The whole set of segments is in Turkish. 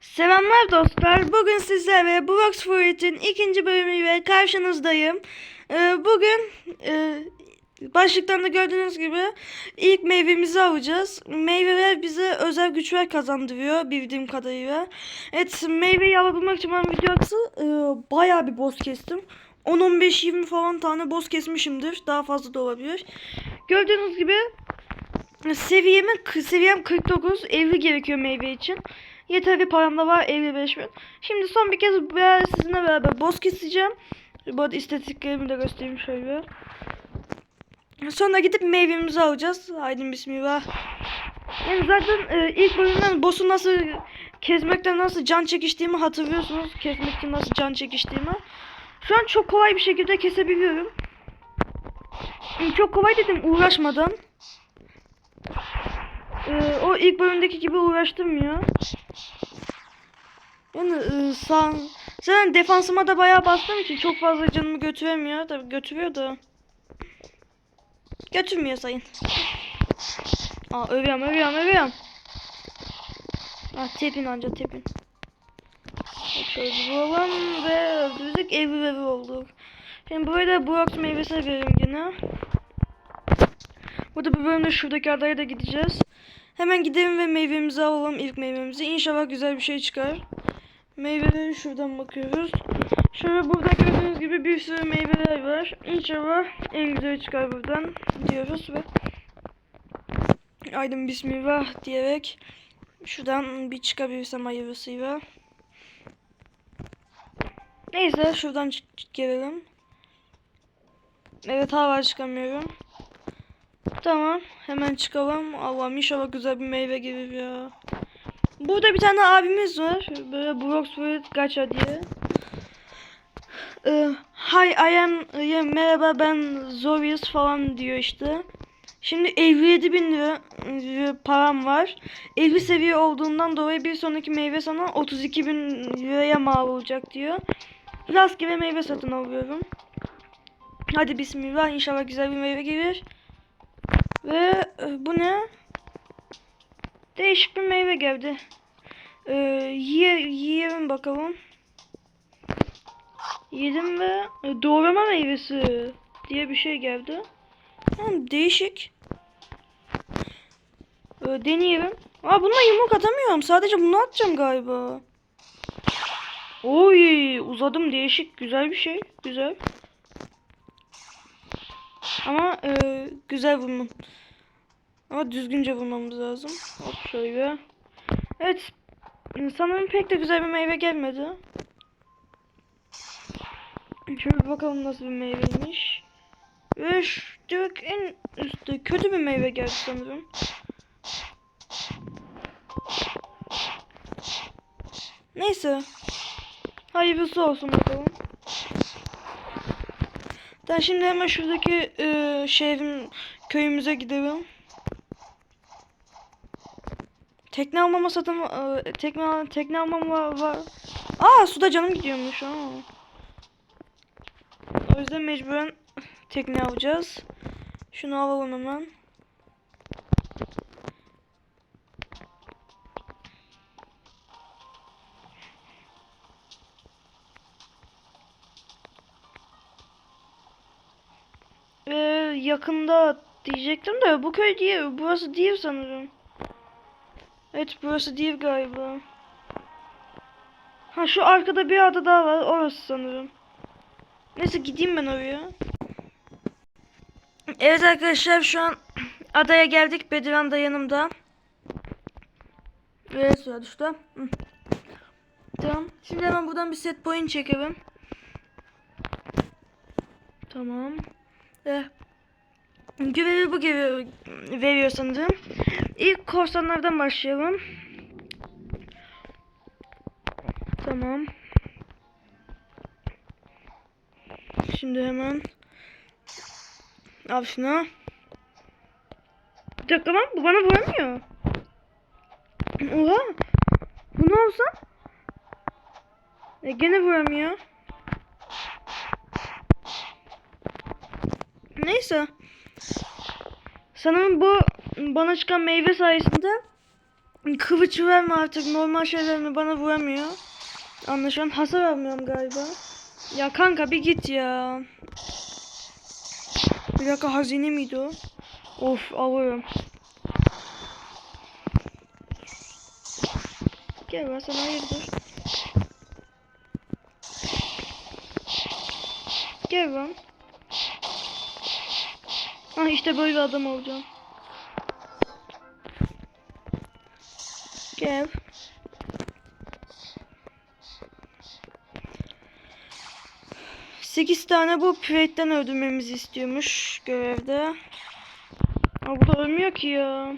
Selamlar dostlar. Bugün sizlerle Blox Fruit'in ikinci bölümüyle karşınızdayım. Ee, bugün e, başlıktan da gördüğünüz gibi ilk meyvemizi alacağız. Meyveler bize özel güçler kazandırıyor bildiğim kadarıyla. Evet meyveyi alabilmek için ben videosu e, bayağı bir boss kestim. 10-15-20 falan tane boss kesmişimdir. Daha fazla da olabilir. Gördüğünüz gibi seviyemi seviyem 49 50 gerekiyor meyve için. Yeterli param da var 55 bin. Şimdi son bir kez beraber sizinle beraber boss keseceğim. Bu arada istatistiklerimi de göstereyim şöyle. Sonra gidip meyvemizi alacağız. Haydi bismillah. Yani zaten e, ilk bölümden boss'u nasıl kesmekten nasıl can çekiştiğimi hatırlıyorsunuz. Kesmek için nasıl can çekiştiğimi. Şu an çok kolay bir şekilde kesebiliyorum. Çok kolay dedim uğraşmadan. Ee, o ilk bölümdeki gibi uğraştırmıyor. Yani e, sağ, defansıma da bayağı bastığım için çok fazla canımı götüremiyor. Tabii götürüyor da. Götürmüyor sayın. Aa övüyorum övüyorum övüyorum. Ah tepin anca tepin. Bulalım ve öldürdük evi evi olduk. Şimdi buraya da Brox meyvesi verelim yine. Burada bir bölümde şuradaki adaya da gideceğiz. Hemen gidelim ve meyvemizi alalım ilk meyvemizi. İnşallah güzel bir şey çıkar. Meyveleri şuradan bakıyoruz. Şöyle burada gördüğünüz gibi bir sürü meyveler var. İnşallah en güzeli çıkar buradan diyoruz ve Aydın bismillah diyerek şuradan bir çıkabilirsem hayırlısıyla. Neyse şuradan gelelim. Evet hala çıkamıyorum. Tamam. Hemen çıkalım. Allah'ım inşallah güzel bir meyve gelir ya. Burada bir tane abimiz var. Böyle Brox Fruit Gacha diye. Ee, hi I am ya, merhaba ben Zorius falan diyor işte. Şimdi 57 bin lira param var. 50 seviye olduğundan dolayı bir sonraki meyve sana 32 bin liraya mal olacak diyor. Rastgele meyve satın alıyorum. Hadi bismillah inşallah güzel bir meyve gelir. Ve e, bu ne? Değişik bir meyve geldi. Ee, yiye, yiyelim bakalım. Yedim ve e, doğrama meyvesi diye bir şey geldi. Yani değişik. Ee, deneyelim. Aa bununla yumruk atamıyorum. Sadece bunu atacağım galiba. Oy uzadım değişik güzel bir şey. Güzel. Ama e, güzel vurmam. Ama düzgünce vurmamız lazım. Hop şöyle. Evet. Sanırım pek de güzel bir meyve gelmedi. Şöyle bakalım nasıl bir meyveymiş. Ve şu en üstte kötü bir meyve geldi sanırım. Neyse. Hayırlısı olsun bakalım. Ben şimdi hemen şuradaki e, şehrin köyümüze gidelim. Tekne almama satın e, tekne tekne almam var, var. Aa suda canım gidiyormuş. Aa. O yüzden mecburen tekne alacağız. Şunu alalım hemen. Ee, yakında diyecektim de bu köy değil. Burası değil sanırım. Evet burası değil galiba. Ha şu arkada bir ada daha var. Orası sanırım. Neyse gideyim ben oraya. Evet arkadaşlar şu an adaya geldik. Bediran da yanımda. Ve suya düştü. Tamam. Şimdi hemen buradan bir set point çekelim. Tamam. Eh. Görevi bu gibi veriyor sanırım. İlk korsanlardan başlayalım. Tamam. Şimdi hemen al şunu. Bir dakika lan bu bana vuramıyor. Oha. Bu ne olsa? E, gene vuramıyor. Neyse. Sanırım bu bana çıkan meyve sayesinde Kılıç verme artık normal şeylerimi bana vuramıyor. Anlaşılan hasar vermiyorum galiba. Ya kanka bir git ya. Bir dakika hazine miydi o? Of alıyorum. Gel ben sana hayırdır. Gel lan. Ah işte böyle adam olacağım. Gel. Sekiz tane bu piretten öldürmemizi istiyormuş görevde. Ama bu da ölmüyor ki ya.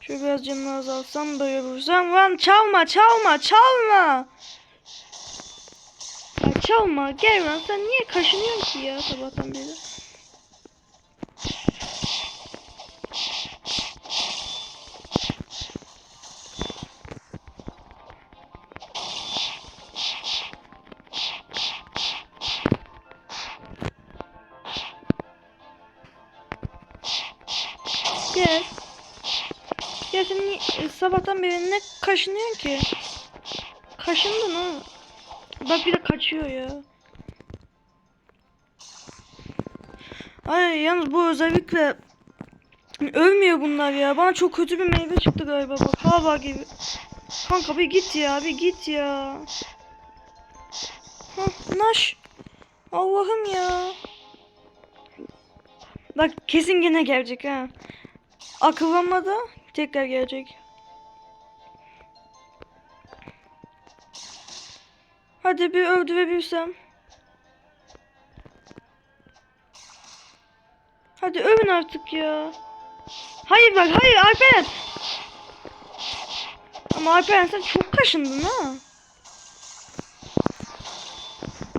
Şöyle biraz canını azaltsam böyle vursam. Lan çalma çalma çalma. Ya çalma gel lan sen niye kaşınıyorsun ki ya sabahtan beri. Gel. Ya sen sabahtan beri ne kaşınıyorsun ki? Kaşındın ha. Bak bir de kaçıyor ya. Ay yalnız bu özellikle ölmüyor bunlar ya. Bana çok kötü bir meyve çıktı galiba bak. Hava gibi. Kanka bir git ya bir git ya. Hah, naş. Allah'ım ya. Bak kesin yine gelecek ha. Akıllanmadı. Tekrar gelecek. Hadi bir öldürebilsem. Hadi övün artık ya. Hayır bak hayır Alperen. Ama Alperen sen çok kaşındın ha.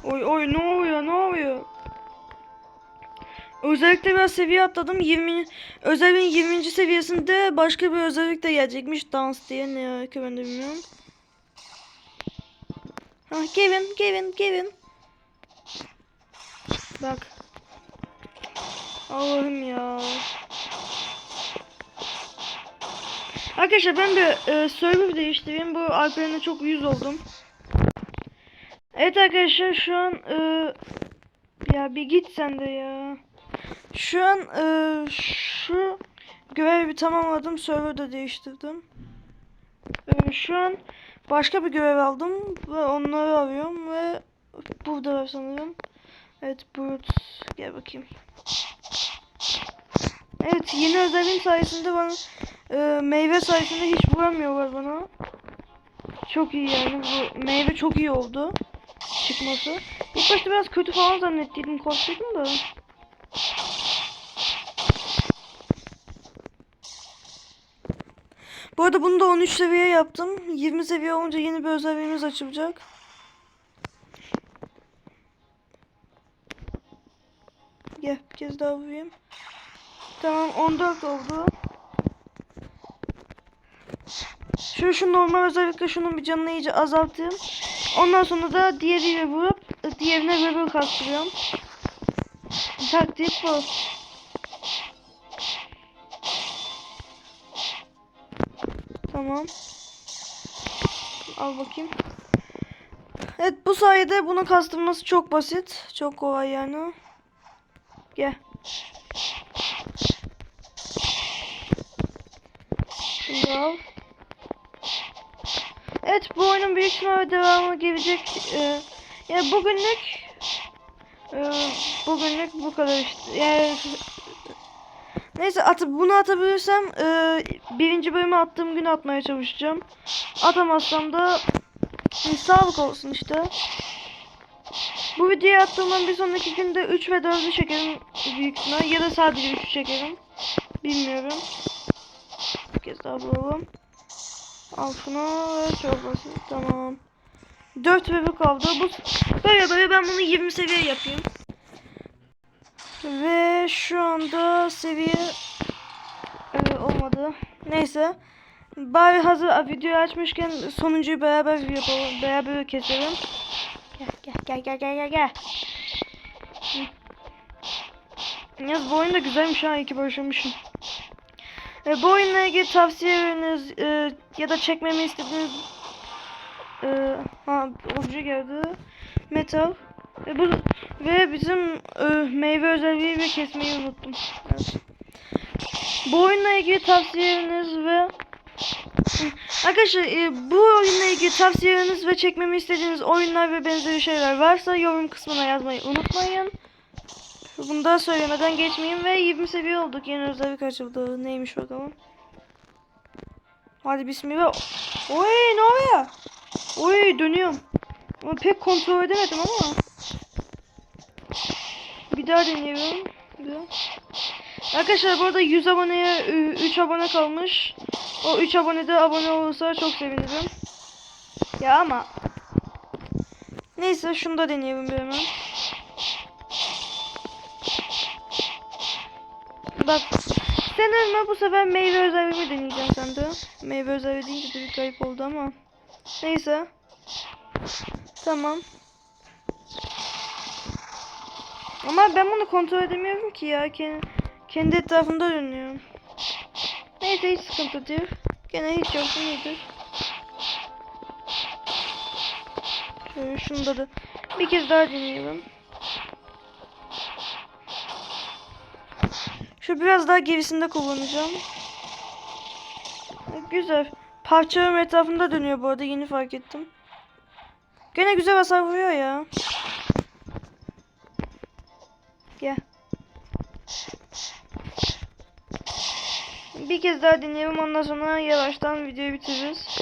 Oy oy ne oluyor ne oluyor? Özellikle ben seviye atladım. 20 özelliğin 20. seviyesinde başka bir özellik de gelecekmiş. Dans diye ne ki ben de bilmiyorum. Ha Kevin, Kevin, Kevin. Bak. Allah'ım ya. Arkadaşlar ben de e, server değiştireyim. Bu Alperen'e çok yüz oldum. Evet arkadaşlar şu an e, ya bir git sen de ya. Şu an e, şu görevi tamamladım. Server de değiştirdim. E, şu an başka bir görev aldım ve onları arıyorum ve burada var sanırım. Evet Brut gel bakayım. Evet yeni özelliğim sayesinde bana e, meyve sayesinde hiç vuramıyorlar bana. Çok iyi yani bu meyve çok iyi oldu çıkması. İlk başta biraz kötü falan zannettiydim korktuydum da. Bu arada bunu da 13 seviye yaptım. 20 seviye olunca yeni bir özelliğimiz açılacak. Gel bir kez daha vurayım. Tamam 14 oldu. Şu şu normal özellikle şunun bir canını iyice azaltayım. Ondan sonra da diğeriyle vurup diğerine level kastırıyorum. Taktik bu. Tamam. Al bakayım. Evet bu sayede bunu kastırması çok basit. Çok kolay yani. Gel. Şimdi al. Evet bu oyunun büyük ihtimalle devamı gelecek. Ee, yani bugünlük e, bugünlük bu kadar işte. Yani Neyse at bunu atabilirsem e, birinci bölümü attığım gün atmaya çalışacağım. Atamazsam da sağlık olsun işte. Bu videoyu attığımdan bir sonraki günde 3 ve 4'ü çekerim büyük ihtimal ya da sadece 3'ü çekerim. Bilmiyorum. Bir kez daha bulalım. Al şunu çok basit tamam. 4 ve bir kaldı. Bu böyle böyle ben bunu 20 seviye yapayım. Ve şu anda seviye e, olmadı. Neyse. Bari hazır videoyu açmışken sonuncuyu beraber yapalım. Beraber keselim. Gel gel gel gel gel gel gel. Yalnız bu oyun da güzelmiş ha. iyi ki başlamışım. E, bu oyunla ilgili tavsiyeleriniz e, ya da çekmemi istediğiniz e, ha obje geldi. Metal. E, bu ve bizim e, meyve özelliği ve kesmeyi unuttum. Evet. Bu oyunla ilgili tavsiyeleriniz ve Arkadaşlar e, bu oyunla ilgili tavsiyeleriniz ve çekmemi istediğiniz oyunlar ve benzeri şeyler varsa yorum kısmına yazmayı unutmayın. Bunu da söylemeden geçmeyeyim ve 20 seviye olduk. Yeni özellik açıldı. Neymiş bakalım. Hadi bismillah. Oy ne oluyor? Oy dönüyorum. Ama pek kontrol edemedim ama. Bir daha deneyelim. Bir daha. Arkadaşlar bu arada 100 aboneye 3 abone kalmış. O 3 abone de abone olursa çok sevinirim. Ya ama. Neyse şunu da deneyelim bir hemen. Bak. Sen ölme bu sefer meyve özelliğimi deneyeceğim sende. Meyve özelliği deyince de bir garip oldu ama. Neyse. Tamam. Ama ben bunu kontrol edemiyorum ki ya. Kendi, etrafımda dönüyorum. Neyse hiç sıkıntı değil. Gene hiç yoksa iyidir. Şöyle şunda da bir kez daha deneyelim. Şu biraz daha gerisinde kullanacağım. E, Güzel. Parçalarım etrafında dönüyor bu arada yeni fark ettim. Gene güzel hasar vuruyor ya. Gel. Bir kez daha deneyelim ondan sonra yavaştan videoyu bitiririz.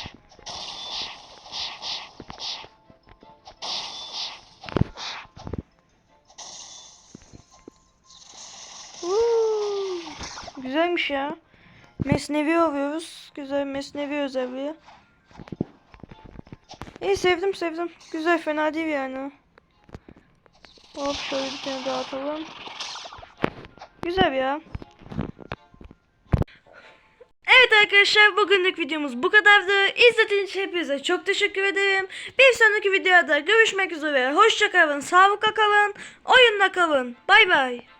Güzelmiş ya. Mesnevi alıyoruz. Güzel mesnevi özelliği. İyi sevdim sevdim. Güzel fena değil yani. Hop şöyle bir tane daha atalım. Güzel ya. Evet arkadaşlar bugünlük videomuz bu kadardı. İzlediğiniz için hepinize çok teşekkür ederim. Bir sonraki videoda görüşmek üzere. Hoşçakalın, sağlıkla kalın, oyunda kalın. Bay bay.